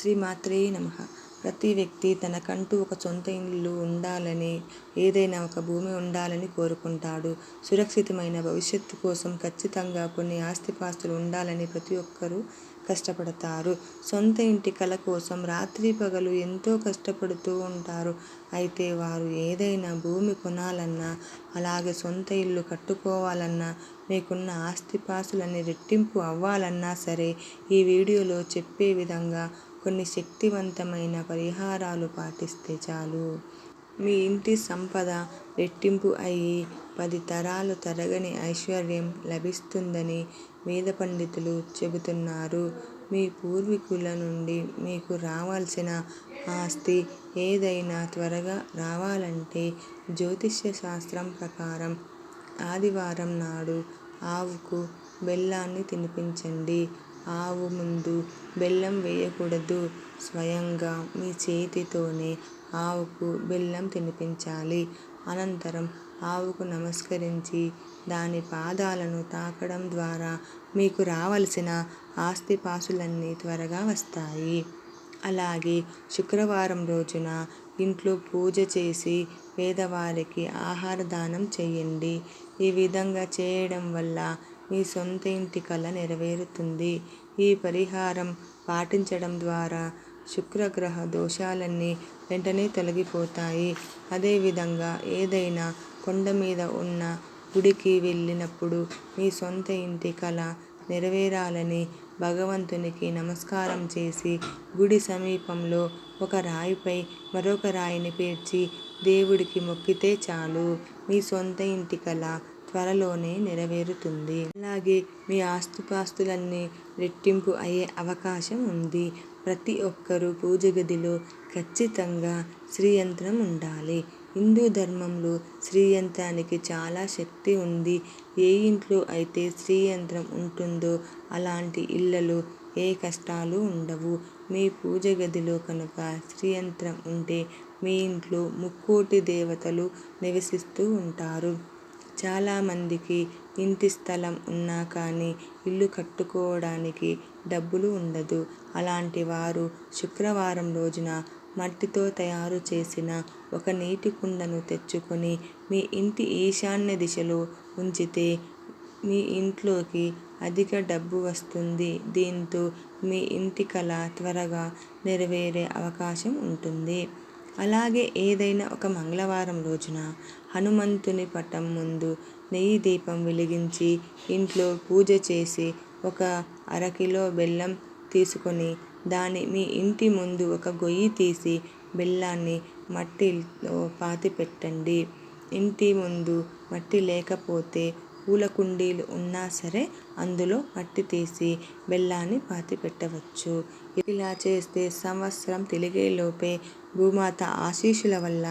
శ్రీమాత్రే నమ. ప్రతి వ్యక్తి తనకంటూ ఒక సొంత ఇల్లు ఉండాలని ఏదైనా ఒక భూమి ఉండాలని కోరుకుంటాడు. సురక్షితమైన భవిష్యత్తు కోసం ఖచ్చితంగా కొన్ని ఆస్తిపాస్తులు ఉండాలని ప్రతి ఒక్కరూ కష్టపడతారు. సొంత ఇంటి కల కోసం రాత్రి పగలు ఎంతో కష్టపడుతూ ఉంటారు. అయితే వారు ఏదైనా భూమి కొనాలన్నా అలాగే సొంత ఇల్లు కట్టుకోవాలన్నా మీకున్న ఆస్తిపాస్తులన్నీ రెట్టింపు అవ్వాలన్నా సరే ఈ వీడియోలో చెప్పే విధంగా కొన్ని శక్తివంతమైన పరిహారాలు పాటిస్తే చాలు. మీ ఇంటి సంపద రెట్టింపు అయ్యి పది తరాలు తరగని ఐశ్వర్యం లభిస్తుందని వేద పండితులు చెబుతున్నారు. మీ పూర్వీకుల నుండి మీకు రావాల్సిన ఆస్తి ఏదైనా త్వరగా రావాలంటే జ్యోతిష్య శాస్త్రం ప్రకారం ఆదివారం నాడు ఆవుకు బెల్లాన్ని తినిపించండి. ఆవు ముందు బెల్లం వేయకూడదు. స్వయంగా మీ చేతితోనే ఆవుకు బెల్లం తినిపించాలి. అనంతరం ఆవుకు నమస్కరించి దాని పాదాలను తాకడం ద్వారా మీకు రావలసిన ఆస్తిపాస్తులన్నీ త్వరగా వస్తాయి. అలాగే శుక్రవారం రోజున ఇంట్లో పూజ చేసి పేదవారికి ఆహార దానం చేయండి. ఈ విధంగా చేయడం వల్ల మీ సొంత ఇంటి కల నెరవేరుతుంది. ఈ పరిహారం పాటించడం ద్వారా శుక్రగ్రహ దోషాలన్నీ వెంటనే తొలగిపోతాయి. అదేవిధంగా ఏదైనా కొండ మీద ఉన్న గుడికి వెళ్ళినప్పుడు మీ సొంత ఇంటి కల నెరవేరాలని భగవంతునికి నమస్కారం చేసి గుడి సమీపంలో ఒక రాయిపై మరొక రాయిని పేర్చి దేవుడికి మొక్కితే చాలు. మీ సొంత ఇంటి కల త్వరలోనే నెరవేరుతుంది. అలాగే మీ ఆస్తుపాస్తులన్నీ రెట్టింపు అయ్యే అవకాశం ఉంది. ప్రతి ఒక్కరూ పూజ గదిలో ఖచ్చితంగా శ్రీయంత్రం ఉండాలి. హిందూ ధర్మంలో శ్రీయంత్రానికి చాలా శక్తి ఉంది. ఏ ఇంట్లో అయితే శ్రీయంత్రం ఉంటుందో అలాంటి ఇళ్ళలో ఏ కష్టాలు ఉండవు. మీ పూజ గదిలో కనుక శ్రీయంత్రం ఉంటే మీ ఇంట్లో ముక్కోటి దేవతలు నివసిస్తూ ఉంటారు. చాలామందికి ఇంటి స్థలం ఉన్నా కానీ ఇల్లు కట్టుకోవడానికి డబ్బులు ఉండదు. అలాంటి వారు శుక్రవారం రోజున మట్టితో తయారు చేసిన ఒక నీటి కుండను తెచ్చుకొని మీ ఇంటి ఈశాన్య దిశలో ఉంచితే మీ ఇంట్లోకి అధిక డబ్బు వస్తుంది. దీంతో మీ ఇంటి కల త్వరగా నెరవేరే అవకాశం ఉంటుంది. అలాగే ఏదైనా ఒక మంగళవారం రోజున హనుమంతుని పటం ముందు నెయ్యి దీపం వెలిగించి ఇంట్లో పూజ చేసి ఒక అరకిలో బెల్లం తీసుకొని దాన్ని మీ ఇంటి ముందు ఒక గొయ్యి తీసి బెల్లాన్ని మట్టిలో పాతిపెట్టండి ఇంటి ముందు మట్టి లేకపోతే పూల కుండీలు ఉన్నా సరే అందులో మట్టి తీసి బెల్లాన్ని పాతి పెట్టవచ్చు. ఇలా చేస్తే సంవత్సరం తిరిగేలోపే భూమాత ఆశీస్సుల వల్ల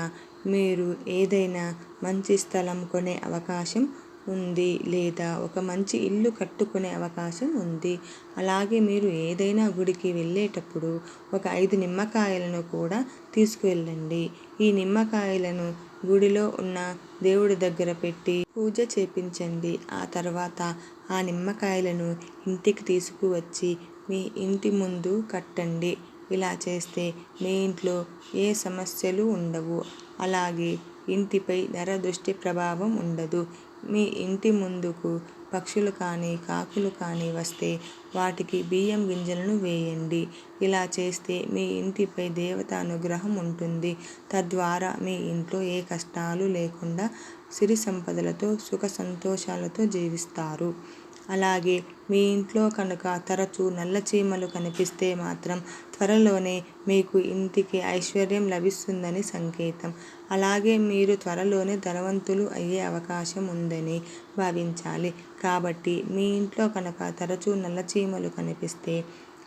మీరు ఏదైనా మంచి స్థలం కొనే అవకాశం ఉంది లేదా ఒక మంచి ఇల్లు కట్టుకునే అవకాశం ఉంది. అలాగే మీరు ఏదైనా గుడికి వెళ్ళేటప్పుడు ఒక ఐదు నిమ్మకాయలను కూడా తీసుకువెళ్ళండి. ఈ నిమ్మకాయలను గుడిలో ఉన్న దేవుడి దగ్గర పెట్టి పూజ చేపించండి. ఆ తర్వాత ఆ నిమ్మకాయలను ఇంటికి తీసుకువచ్చి మీ ఇంటి ముందు కట్టండి. ఇలా చేస్తే మీ ఇంట్లో ఏ సమస్యలు ఉండవు. అలాగే ఇంటిపై నరదృష్టి ప్రభావం ఉండదు. మీ ఇంటి ముందుకు పక్షులు కానీ కాకులు కానీ వస్తే వాటికి బియ్యం గింజలను వేయండి. ఇలా చేస్తే మీ ఇంటిపై దేవత అనుగ్రహం ఉంటుంది. తద్వారా మీ ఇంట్లో ఏ కష్టాలు లేకుండా సిరి సంపదలతో సుఖ సంతోషాలతో జీవిస్తారు. అలాగే మీ ఇంట్లో కనుక తరచూ నల్ల చీమలు కనిపిస్తే మాత్రం త్వరలోనే మీకు ఇంటికి ఐశ్వర్యం లభిస్తుందని సంకేతం. అలాగే మీరు త్వరలోనే ధనవంతులు అయ్యే అవకాశం ఉందని భావించాలి. కాబట్టి మీ ఇంట్లో కనుక తరచూ నల్ల చీమలు కనిపిస్తే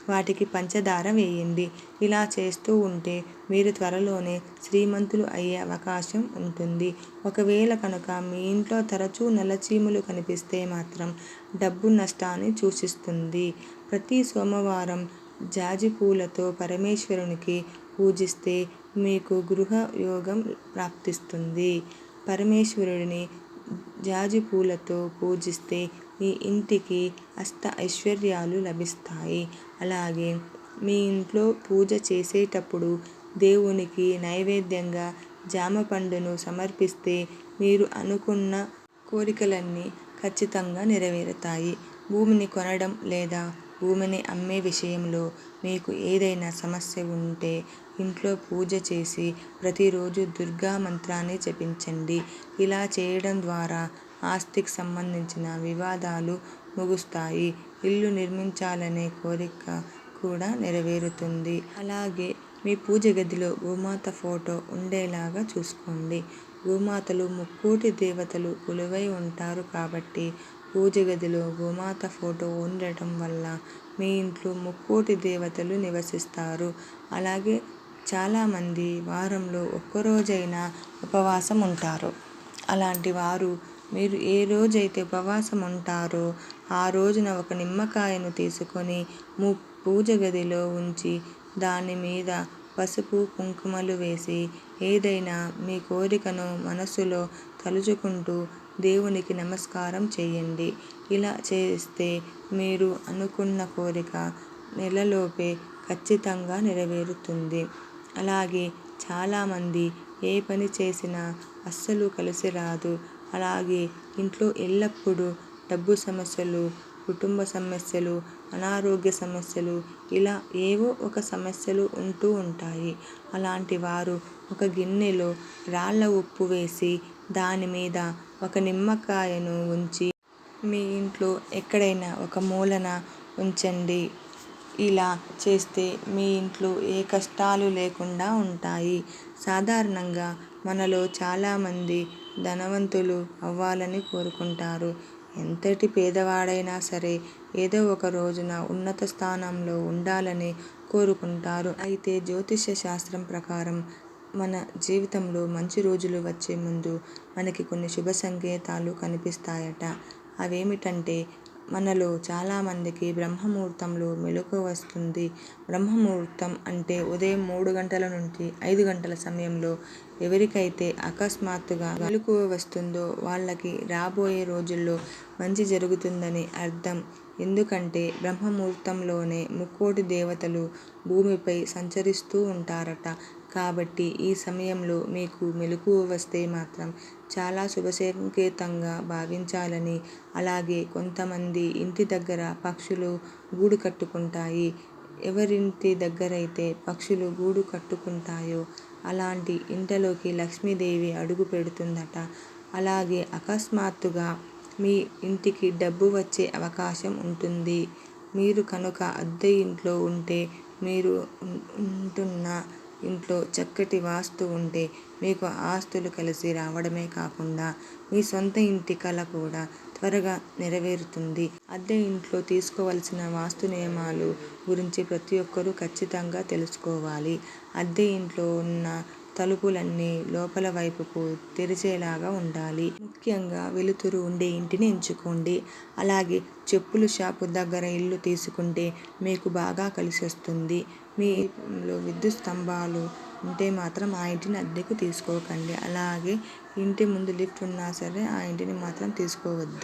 వాటికి పంచదార వేయండి. ఇలా చేస్తూ ఉంటే మీరు త్వరలోనే శ్రీమంతులు అయ్యే అవకాశం ఉంటుంది. ఒకవేళ కనుక మీ ఇంట్లో తరచూ నల్లచీమలు కనిపిస్తే మాత్రం డబ్బు నష్టాన్ని సూచిస్తుంది. ప్రతి సోమవారం జాజి పూలతో పరమేశ్వరునికి పూజిస్తే మీకు గృహ యోగం ప్రాప్తిస్తుంది. పరమేశ్వరుడిని జాజి పూలతో పూజిస్తే మీ ఇంటికి అష్ట ఐశ్వర్యాలు లభిస్తాయి అలాగే మీ ఇంట్లో పూజ చేసేటప్పుడు దేవునికి నైవేద్యంగా జామ పండును సమర్పిస్తే మీరు అనుకున్న కోరికలన్నీ ఖచ్చితంగా నెరవేరుతాయి. భూమిని కొనడం లేదా భూమిని అమ్మే విషయంలో మీకు ఏదైనా సమస్య ఉంటే ఇంట్లో పూజ చేసి ప్రతిరోజు దుర్గా మంత్రాన్ని జపించండి. ఇలా చేయడం ద్వారా ఆస్తికి సంబంధించిన వివాదాలు ముగుస్తాయి. ఇల్లు నిర్మించాలనే కోరిక కూడా నెరవేరుతుంది. అలాగే మీ పూజ గదిలో గోమాత ఫోటో ఉండేలాగా చూసుకోండి. గోమాతలు ముక్కోటి దేవతలు కొలువై ఉంటారు కాబట్టి పూజ గదిలో గోమాత ఫోటో ఉండటం వల్ల మీ ఇంట్లో ముక్కోటి దేవతలు నివసిస్తారు. అలాగే చాలామంది వారంలో ఒక్కరోజైనా ఉపవాసం ఉంటారు. అలాంటి వారు మీరు ఏ రోజైతే ఉపవాసం ఉంటారో ఆ రోజున ఒక నిమ్మకాయను తీసుకొని ము పూజ గదిలో ఉంచి దాని మీద పసుపు, కుంకుమలు వేసి ఏదైనా మీ కోరికను మనసులో తలుచుకుంటూ దేవునికి నమస్కారం చేయండి. ఇలా చేస్తే మీరు అనుకున్న కోరిక నెలలోపే ఖచ్చితంగా నెరవేరుతుంది. అలాగే చాలామంది ఏ పని చేసినా అస్సలు కలిసి రాదు అలాగే ఇంట్లో ఎల్లప్పుడూ డబ్బు సమస్యలు, కుటుంబ సమస్యలు, అనారోగ్య సమస్యలు ఇలా ఏవో ఒక సమస్యలు ఉంటూ ఉంటాయి. అలాంటి వారు ఒక గిన్నెలో రాళ్ళ ఉప్పు వేసి దాని మీద ఒక నిమ్మకాయను ఉంచి మీ ఇంట్లో ఎక్కడైనా ఒక మూలన ఉంచండి. ఇలా చేస్తే మీ ఇంట్లో ఏ కష్టాలు లేకుండా ఉంటాయి. సాధారణంగా మనలో చాలామంది ధనవంతులు అవ్వాలని కోరుకుంటారు. ఎంతటి పేదవాడైనా సరే ఏదో ఒక రోజున ఉన్నత స్థానంలో ఉండాలని కోరుకుంటారు. అయితే జ్యోతిష్య శాస్త్రం ప్రకారం మన జీవితంలో మంచి రోజులు వచ్చే ముందు మనకి కొన్ని శుభ సంకేతాలు కనిపిస్తాయట. అవేమిటంటే మనలో చాలామందికి బ్రహ్మముహూర్తంలో మెలకువ వస్తుంది. బ్రహ్మముహూర్తం అంటే ఉదయం మూడు గంటల నుంచి ఐదు గంటల సమయంలో ఎవరికైతే అకస్మాత్తుగా మెలకువ వస్తుందో వాళ్ళకి రాబోయే రోజుల్లో మంచి జరుగుతుందని అర్థం. ఎందుకంటే బ్రహ్మముహూర్తంలోనే ముక్కోటి దేవతలు భూమిపై సంచరిస్తూ ఉంటారట. కాబట్టి ఈ సమయంలో మీకు మెలకువ వస్తే మాత్రం చాలా శుభ సంకేతంగా భావించాలని అలాగే కొంతమంది ఇంటి దగ్గర పక్షులు గూడు కట్టుకుంటాయి. ఎవరింటి దగ్గరైతే పక్షులు గూడు కట్టుకుంటాయో అలాంటి ఇంటలోకి లక్ష్మీదేవి అడుగు పెడుతుందట. అలాగే అకస్మాత్తుగా మీ ఇంటికి డబ్బు వచ్చే అవకాశం ఉంటుంది. మీరు కనుక అద్దె ఇంట్లో ఉంటే మీరు ఉంటున్న ఇంట్లో చక్కటి వాస్తు ఉంటే మీకు ఆస్తులు కలిసి రావడమే కాకుండా మీ సొంత ఇంటి కల కూడా త్వరగా నెరవేరుతుంది. అద్దె ఇంట్లో తీసుకోవలసిన వాస్తు నియమాలు గురించి ప్రతి ఒక్కరూ ఖచ్చితంగా తెలుసుకోవాలి. అద్దె ఇంట్లో ఉన్న తలుపులన్నీ లోపల వైపుకు తెరిచేలాగా ఉండాలి. ముఖ్యంగా వెలుతురు ఉండే ఇంటిని ఎంచుకోండి. అలాగే చెప్పుల షాపు దగ్గర ఇల్లు తీసుకుంటే మీకు బాగా కలిసి వస్తుంది మీ విద్యుత్ స్తంభాలు ఉంటే మాత్రం ఆ ఇంటిని అద్దెకు తీసుకోకండి. అలాగే ఇంటి ముందు లిఫ్ట్ ఉన్నా సరే ఆ ఇంటిని మాత్రం తీసుకోవద్దు.